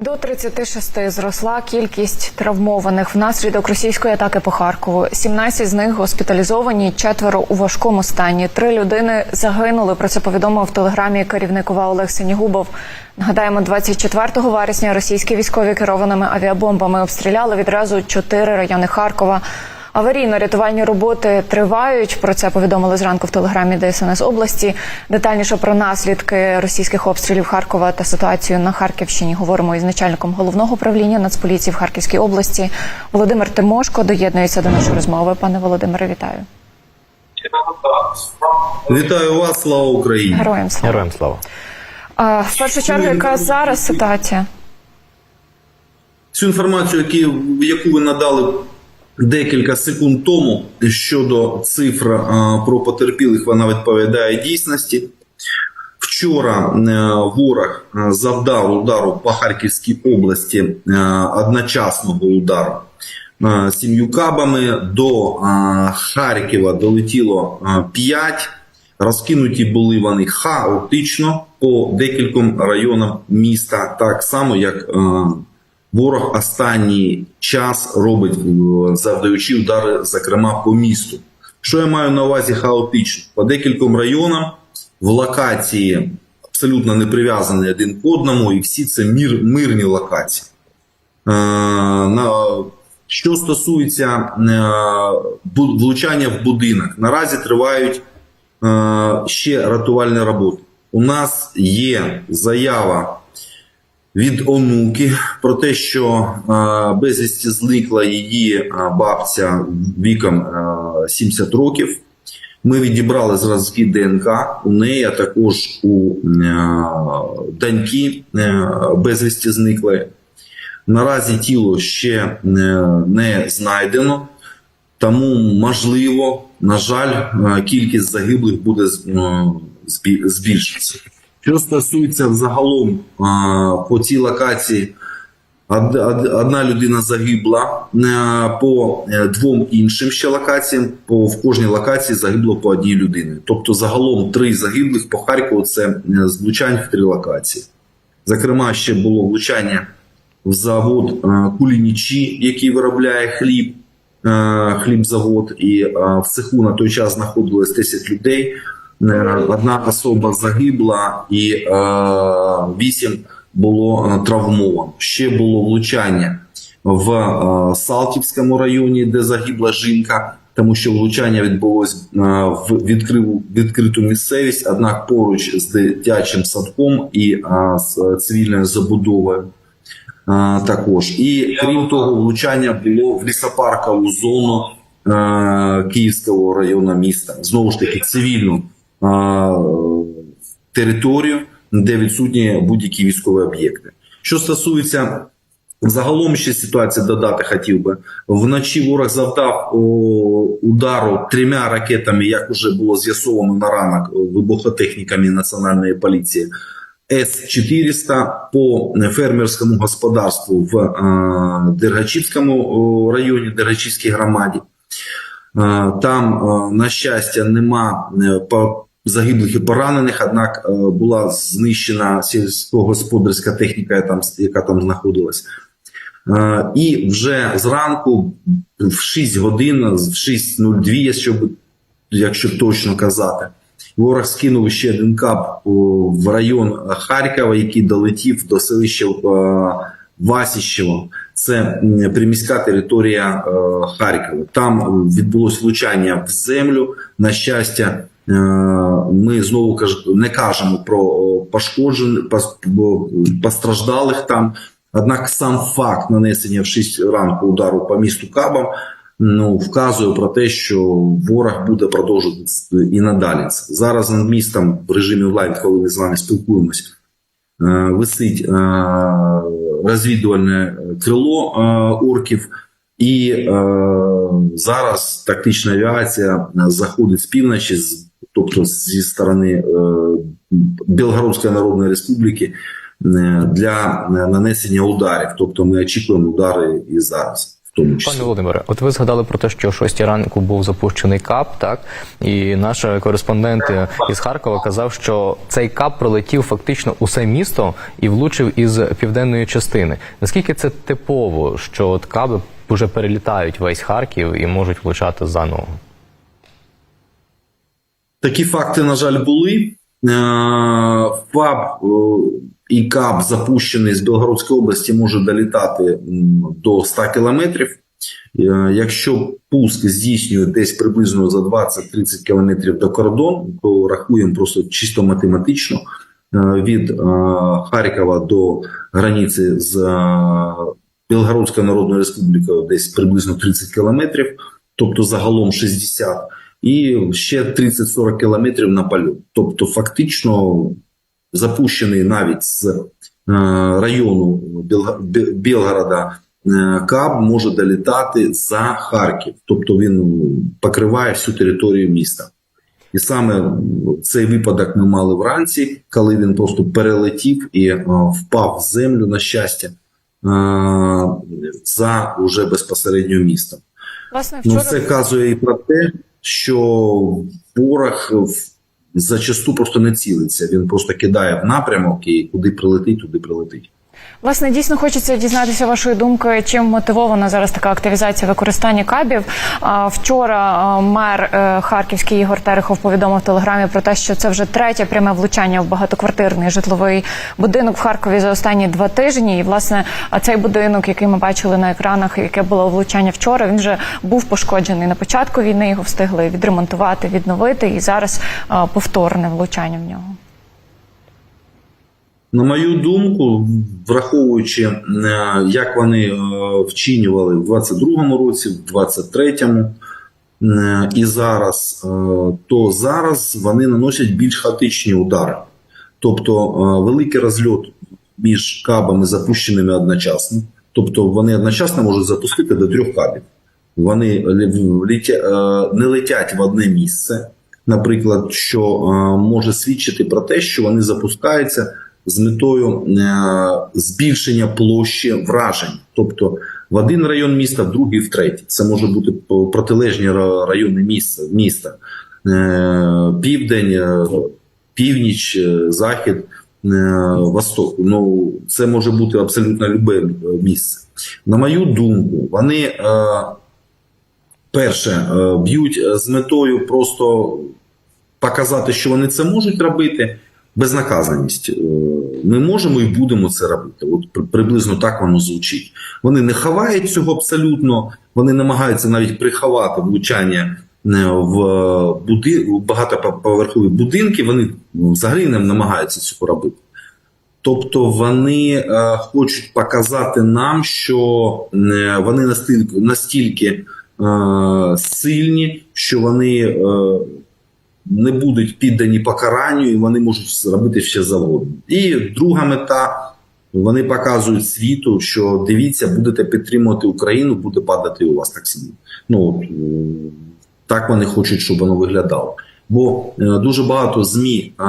До 36 зросла кількість травмованих внаслідок російської атаки по Харкову. 17 з них госпіталізовані, четверо у важкому стані. Три людини загинули. Про це повідомив в телеграмі керівникова Олег Сенігубов. Нагадаємо, 24 вересня російські військові керованими авіабомбами обстріляли відразу чотири райони Харкова. Аварійно-рятувальні роботи тривають. Про це повідомили зранку в телеграмі ДСНС області. Детальніше про наслідки російських обстрілів Харкова та ситуацію на Харківщині говоримо із начальником головного управління Нацполіції в Харківській області. Володимир Тимошко доєднується до нашої розмови. Пане Володимире, вітаю. Вітаю вас, слава Україні! Героям слава. Героям слава. А, в першу чергу, яка зараз ситуація? Цю інформацію, яку ви надали декілька секунд тому щодо цифр про потерпілих, вона відповідає дійсності. Вчора е, ворог е, завдав удару по Харківській області е, одночасного удару сім'ю кабами. До Харкова долетіло 5. Розкинуті були вони хаотично по декільком районам міста, так само як ворог останній час робить, е, завдаючи удари, зокрема по місту. Що я маю на увазі хаотично? По декільком районам в локації абсолютно не прив'язані один к одному, і всі це мир, мирні локації. Е, на, що стосується е, влучання в будинок, наразі тривають ще рятувальні роботи. У нас є заява від онуки про те, що е, безвісті зникла її е, бабця віком е, 70 років. Ми відібрали зразки ДНК у неї, а також у е, доньки е, безвісті зникли. Наразі тіло ще е, не знайдено, тому можливо, на жаль, е, кількість загиблих буде е, збільшитися. Що стосується взагалом по цій локації, од- од- одна людина загибла е, по е, двом іншим ще локаціям. По в кожній локації загибло по одній людині. Тобто, загалом три загиблих по Харкову це е, з влучань в три локації. Зокрема, ще було влучання в завод Кулінічі, який виробляє хліб, хлібзавод, і в цеху на той час знаходилось 10 людей. Е, Одна особа загибла і е, вісім було е, травмовано. Ще було влучання в е, Салтівському районі, де загибла жінка, тому що влучання відбулось в відкриту, відкриту місцевість, однак поруч з дитячим садком і з цивільною забудовою. Також. І крім того, влучання було в лісопаркову зону Київського району міста. Знову ж таки, цивільну територію, де відсутні будь-які військові об'єкти. Що стосується загалом ще ситуації додати хотів би. Вночі ворог завдав удару трьома ракетами, як вже було з'ясовано на ранок вибухотехніками Національної поліції. С-400 по фермерському господарству в е, Дергачівському районі, Дергачівській громаді. Е, Там, е, на щастя, нема загиблих і поранених, однак е, була знищена сільськогосподарська техніка, там, яка там знаходилась. Е, І вже зранку, в 6 годин, в 6.02, якщо, б- якщо точно казати, ворог скинув ще один кап в район Харкова, який долетів до селища е, Васіщево. Це приміська територія Харкова. Там відбулось влучання в землю. На щастя, ми знову каж- не кажемо про пошкоджених постраждалих там. Однак сам факт нанесення в 6 ранку удару по місту Кабам ну, вказує про те, що ворог буде продовжувати і надалі. Зараз над містом в режимі онлайн, коли ми з вами спілкуємось, е, висить е, розвідувальне крило е, орків, і е, зараз тактична авіація заходить з півночі, з- тобто зі сторони е, Білгородської Народної Республіки е, для нанесення ударів. Тобто ми очікуємо удари і зараз. Пане. Володимире, от ви згадали про те, що о 6 ранку був запущений КАП, так і наш кореспондент із Харкова казав, що цей КАП пролетів фактично усе місто і влучив із південної частини. Наскільки це типово, що от каби вже перелітають весь Харків і можуть влучати заново? Такі факти, на жаль, були. Е, ФАБ е, і КАБ, запущений з Білгородської області, може долітати до 100 кілометрів. Е, Якщо пуск здійснює десь приблизно за 20-30 кілометрів до кордону, то рахуємо просто чисто математично е, від е, Харкова до границі з е, Білгородською Народною Республікою десь приблизно 30 кілометрів, тобто загалом 60 і ще 30-40 кілометрів на польот. Тобто, фактично запущений навіть з е, району Білгорода е, КАБ може долітати за Харків, тобто він покриває всю територію міста. І саме цей випадок ми мали вранці, коли він просто перелетів і е, впав в землю на щастя за уже безпосередньо містом. Власне, Ну, це казує і про те, що ворог зачасту просто не цілиться. Він просто кидає в напрямок і куди прилетить, туди прилетить. Власне, дійсно хочеться дізнатися вашої думки, чим мотивована зараз така активізація використання кабів. Вчора мер е, Харківський Ігор Терехов повідомив в телеграмі про те, що це вже третє пряме влучання в багатоквартирний житловий будинок в Харкові за останні два тижні. І власне, цей будинок, який ми бачили на екранах, яке було влучання вчора, він вже був пошкоджений на початку війни. Його встигли відремонтувати, відновити, і зараз повторне влучання в нього. На мою думку, враховуючи, е, як вони е, вчинювали в 22-му році, в 23-му е, і зараз, то зараз вони наносять більш хаотичні удари. Тобто великий розльот між кабами запущеними одночасно. Тобто вони одночасно можуть запустити до трьох кабів. Вони не летять в одне місце, наприклад, що може свідчити про те, що вони запускаються з метою е, збільшення площі вражень, тобто в один район міста, в другий, в третій. Це може бути протилежні райони міста, міста. Е, південь, е, північ, захід, восток. Ну, це може бути абсолютно любе місце. На мою думку, вони перше б'ють з метою просто показати, що вони це можуть робити. Безнаказаність. Е, Ми можемо і будемо це робити. От приблизно так воно звучить. Вони не ховають цього абсолютно, вони намагаються навіть приховати влучання е, в буди... багатоповерхові будинки. Вони взагалі не намагаються цього робити. Тобто вони е, хочуть показати нам, що е, вони настільки, настільки е, сильні, що вони е, не будуть піддані покаранню, і вони можуть зробити ще завгодно. І друга мета. Вони показують світу, що дивіться, будете підтримувати Україну, буде падати у вас так само. Ну от, е, так вони хочуть, щоб воно виглядало. Бо е, дуже багато ЗМІ е,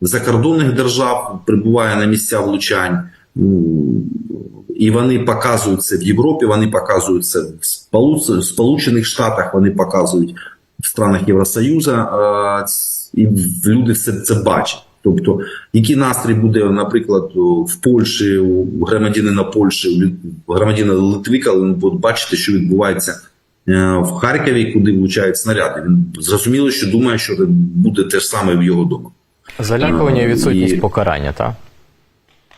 закордонних держав прибуває на місця влучань, і вони показують це в Європі, вони показують це в Сполучених Штатах, вони показують в странах Євросоюзу, і люди це, це бачать. Тобто, який настрій буде, наприклад, в Польщі, у громадянина Польщі, у громадянина Литви, коли він буде бачити, що відбувається е, в Харкові, куди влучають снаряди. Він зрозуміло, що думає, що буде те ж саме в його дома. Залякування і відсутність і- покарання, так?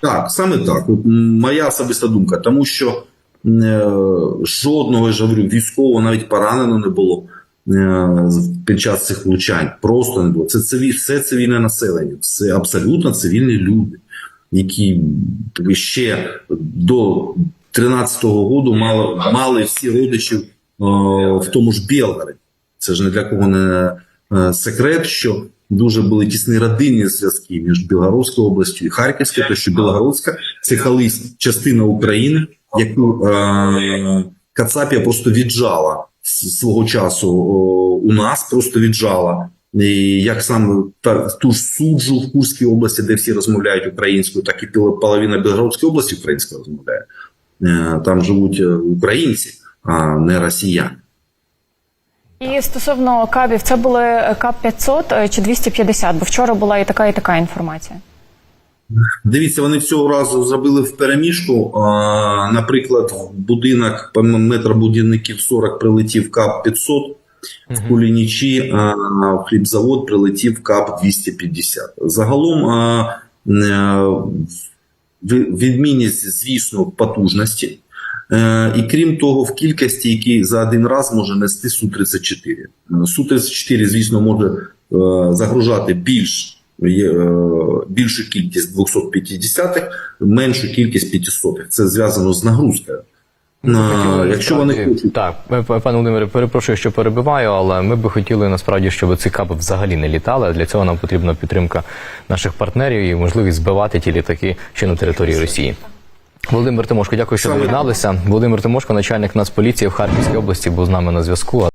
Так, саме так. От, моя особиста думка, тому що е, жодного я ж говорю, військового навіть поранено не було під час цих влучань. Просто не було. Це цивіль, все цивільне населення, це абсолютно цивільні люди, які ще до 13-го року мали, мали всі родичів е, в тому ж Білгороді. Це ж не для кого не е, секрет, що дуже були тісні родинні зв'язки між Білгородською областю і Харківською, тому що Білгородська це колись частина України, яку е, Кацапія просто віджала свого часу у нас, просто віджала. І як саме та, ту ж суджу в Курській області, де всі розмовляють українською, так і половина Білгородської області українською розмовляє. Е, Там живуть е, українці, а не росіяни. І стосовно кабів, це були кап 500 е, чи 250? Бо вчора була і така, і така інформація. Дивіться, вони цього разу зробили в переміжку. А, Наприклад, в будинок по метробудівників 40 прилетів КАП 500, в Кулінічі а, в хлібзавод прилетів КАП 250. Загалом а, е, відмінність, звісно, потужності. Е, І крім того, в кількості, які за один раз може нести Су-34. Су-34, звісно, може е, загружати більш, більшу кількість 250-х, меншу кількість 500-х. Це зв'язано з нагрузкою. Е, хотіли, Якщо вони хочуть так, е, пане Володимире, перепрошую, що перебиваю, але ми би хотіли насправді, щоб ці каби взагалі не літали. Для цього нам потрібна підтримка наших партнерів і можливість збивати ті літаки ще на території Росії. Володимир Тимошко, дякую, що доєдналися. Володимир Тимошко, начальник Нацполіції в Харківській області, був з нами на зв'язку.